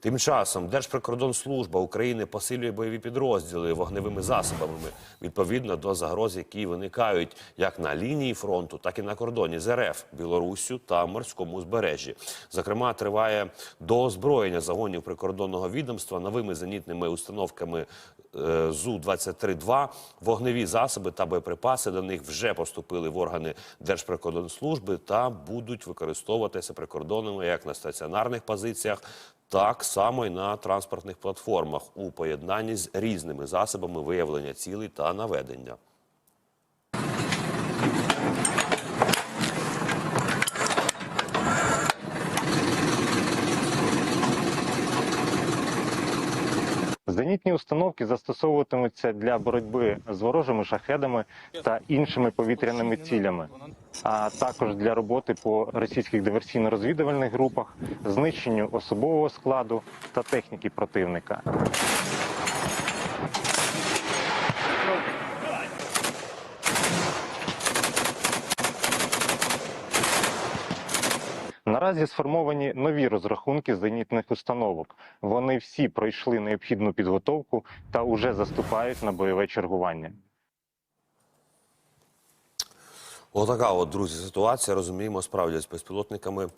Тим часом Держприкордонслужба України посилює бойові підрозділи вогневими засобами відповідно до загроз, які виникають як на лінії фронту, так і на кордоні з РФ, Білоруссю та морському узбережжі. Зокрема, триває доозброєння загонів прикордонного відомства новими зенітними установками зу 23 2 Вогневі засоби та боєприпаси до них вже поступили в органи Держприкордонслужби та будуть використовуватися прикордонами як на стаціонарних позиціях, так само і на транспортних платформах у поєднанні з різними засобами виявлення цілей та наведення. Зенітні установки застосовуватимуться для боротьби з ворожими шахедами та іншими повітряними цілями, а також для роботи по російських диверсійно-розвідувальних групах, знищенню особового складу та техніки противника. Наразі сформовані нові розрахунки зенітних установок. Вони всі пройшли необхідну підготовку та уже заступають на бойове чергування. Отака от друзі ситуація. Розуміємо, справді з безпілотниками